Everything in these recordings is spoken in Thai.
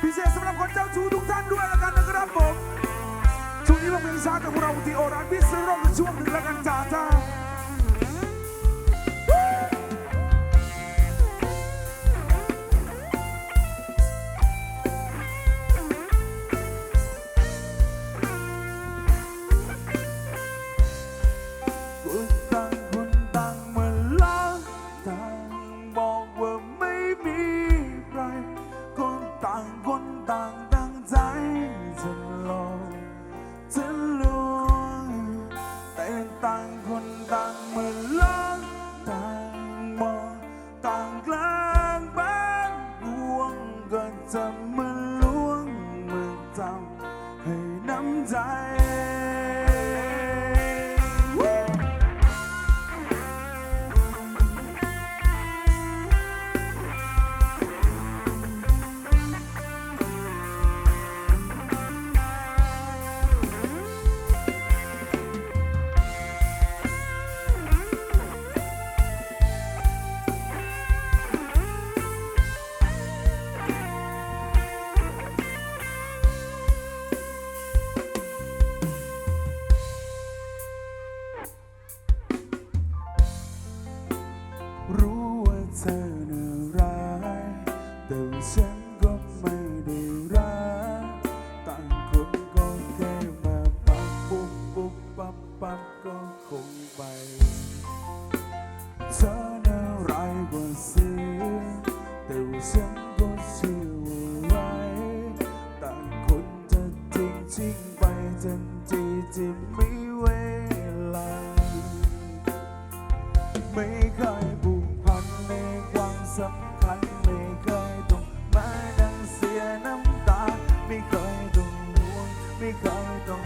พิเศษสำหรับคนเจ้าชู้ทุกท่านด้วยแล้วกันนะครับผมช่วงนี้มาเพลงช้าแต่พวกเราทีโอรันพิศโลกช่วงหนึ่งแล้วกันจ้าจ้า ทิ้งทิ้งไปทันทีที่มีเวลา ไม่เคยบุกพันในความสำคัญไม่เคยต้องมาดังเสียน้ำตา ไม่เคยต้องห่วงไม่เคยต้อง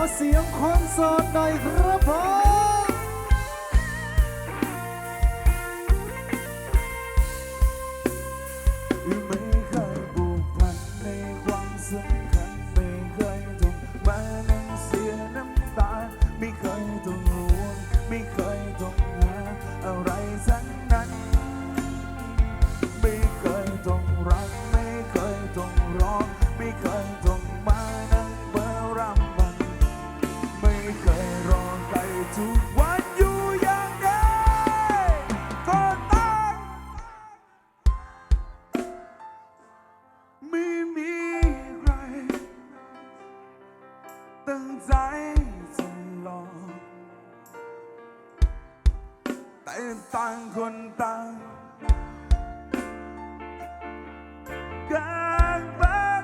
ขอเสียงคอนเสิร์ตหน่อยครับผม từng dãi dần lo tại tang quân tang. Các bác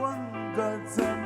quân gần dần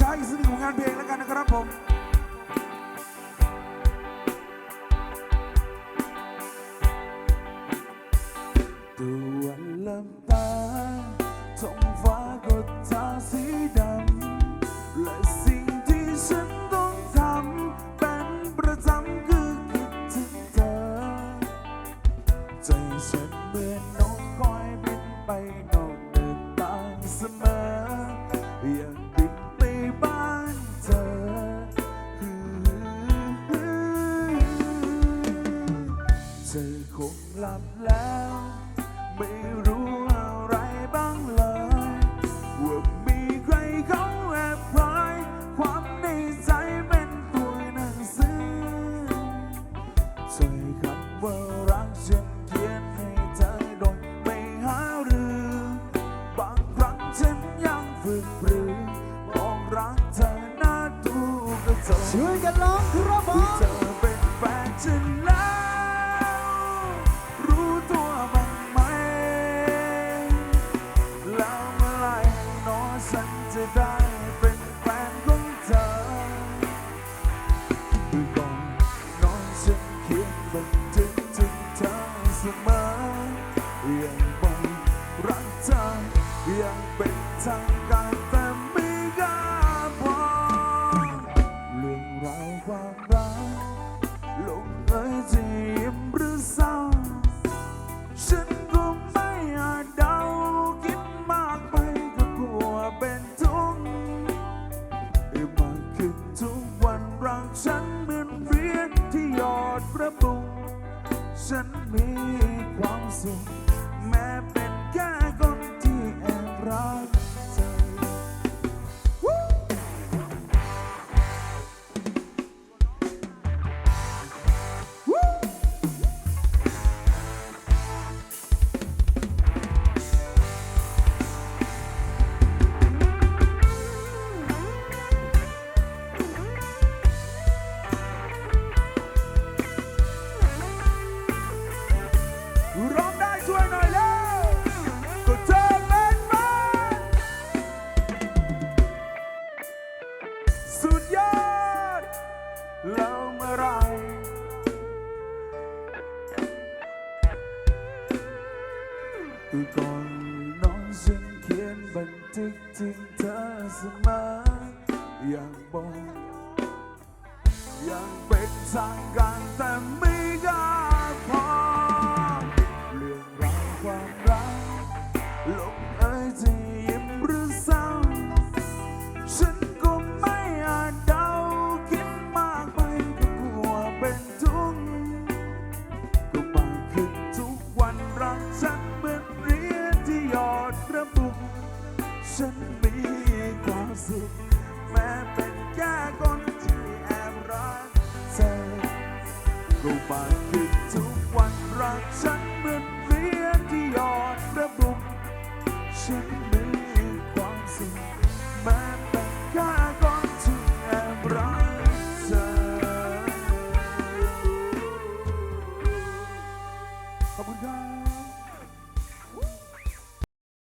ช้าๆอีกสักหนึ่งงานเพลงแล้วกันนะครับผมตะวันลำตาท้องฟ้าก็ทาสีดำและสิ่งที่ฉันต้องทำเป็นประจำคือคิดถึงเธอ ใจฉันเหมือนนกคอยบินไปนอกเดินตางเสมออยาง ช่วยกันร้องครับผที่มเธอเป็นแฟนฉันแล้ว รู้ตัวบ้างไหม แล้วเมื่อไหรหนอฉันจะได้เป็นแฟนของเธอคือก่อนนอนฉันเขียนบันทึกถึงเธอเสมอยังบอกรักเธอยังเป็นทาง ความรักลงเอยจะยิ้มหรือเศร้า ฉันก็ไม่อาจเดาคิดมากไปก็กลัวเป็นทุกข์มากขึ้นทุกวันรักฉันเหมือนเรียญที่หยอดระบุฉันมีความสุขแม้เป็นแค่คนที่แอบรัก คือก่อนนอนฉันเขียนบันทึกถึงเธอเสมออยากบอกยังเป็นทางการแต่ไม่กล้ วั